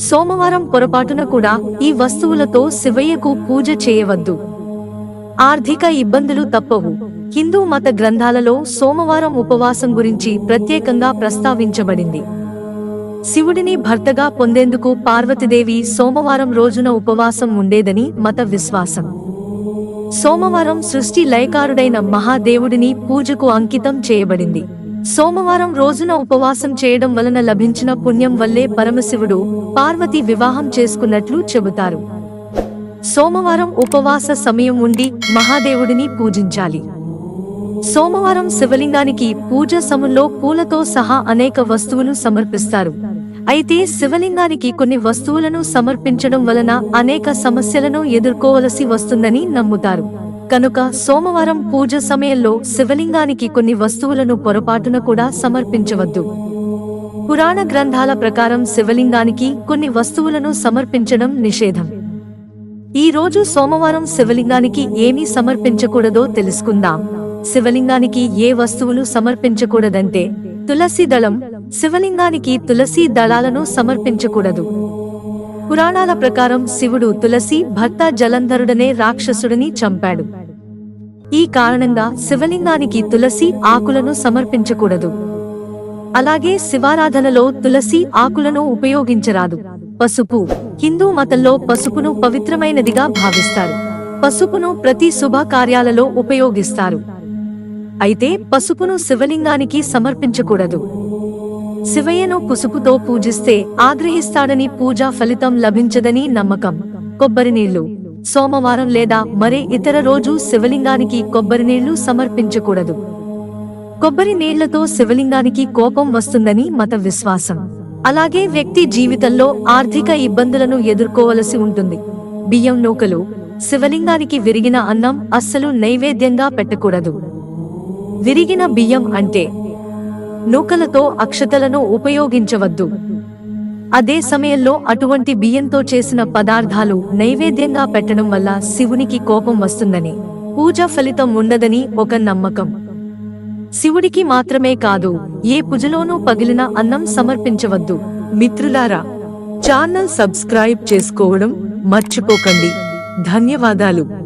సోమవారం పొరపాటున కూడా ఈ వస్తువులతో శివయ్యకు పూజ చేయవద్దు. ఆర్థిక ఇబ్బందులు తప్పవు. హిందూ మత గ్రంథాలలో సోమవారం ఉపవాసం గురించి ప్రత్యేకంగా ప్రస్తావించబడింది. శివుడిని భర్తగా పొందేందుకు పార్వతీదేవి సోమవారం రోజున ఉపవాసం ఉండేదని మత విశ్వాసం. సోమవారం సృష్టి లయకారుడైన మహాదేవుడిని పూజకు అంకితం చేయబడింది. సోమవారం రోజున ఉపవాసం చేయడం వలన లభించిన పుణ్యం వల్లే పరమశివుడు పార్వతి వివాహం చేసుకున్నట్లు చెబుతారు. సోమవారం ఉపవాస సమయం ఉండి మహాదేవుడిని పూజించాలి. సోమవారం శివలింగానికి పూజ సమయంలో పూలతో సహా అనేక వస్తువులు సమర్పిస్తారు. అయితే శివలింగానికి కొన్ని వస్తువులను సమర్పించడం వలన అనేక సమస్యలను ఎదుర్కోవలసి వస్తుందని నమ్ముతారు. కనుక సోమవారం పూజ సమయంలో శివలింగానికి కొన్ని వస్తువులను పొరపాటున కూడా సమర్పించవద్దు. పురాణ గ్రంథాల ప్రకారం శివలింగానికి కొన్ని వస్తువులను సమర్పించడం నిషేధం. ఈ రోజు సోమవారం శివలింగానికి ఏమీ సమర్పించకూడదో తెలుసుకుందాం. శివలింగానికి ఏ వస్తువులు సమర్పించకూడదంటే తులసి దళం. శివలింగానికి తులసి దళాలను సమర్పించకూడదు. పురాణాల ప్రకారం శివుడు తులసి భర్త జలంధరుడనే రాక్షసుడిని చంపాడు. ఈ కారణంగా శివలింగానికి తులసి ఆకులను సమర్పించకూడదు. అలాగే శివారాధనలో తులసి ఆకులను ఉపయోగించరాదు. పసుపు హిందూ మతంలో పసుపును పవిత్రమైనదిగా భావిస్తారు. పసుపును ప్రతి శుభ కార్యాలలో ఉపయోగిస్తారు. అయితే పసుపును శివలింగానికి సమర్పించకూడదు. శివయ్యను పసుపుతో పూజిస్తే ఆగ్రహిస్తాడని పూజా ఫలితం లభించదని నమ్మకం. కొబ్బరి నీళ్ళు. సోమవారం లేదా మరే ఇతర రోజు శివలింగానికి కొబ్బరి నీళ్ళు సమర్పించకూడదు. కొబ్బరి నీళ్ళతో శివలింగానికి కోపం వస్తుందని మత విశ్వాసం. అలాగే వ్యక్తి జీవితంలో ఆర్థిక ఇబ్బందులను ఎదుర్కోవలసి ఉంటుంది. బియ్యం నూకలు. శివలింగానికి విరిగిన అన్నం అస్సలు నైవేద్యంగా పెట్టకూడదు. విరిగిన బియ్యం అంటే నూకలతో అక్షతలను ఉపయోగించవద్దు. అదే సమయంలో అటువంటి బియ్యంతో చేసిన పదార్థాలు నైవేద్యంగా పెట్టడం వల్ల శివునికి కోపం వస్తుందని పూజ ఫలితం ఉండదని ఒక నమ్మకం. శివుడికి మాత్రమే కాదు ఏ పూజలోనూ పగిలిన అన్నం సమర్పించవద్దు. మిత్రులారా ఛానల్ సబ్స్క్రైబ్ చేసుకోవడం మర్చిపోకండి. ధన్యవాదాలు.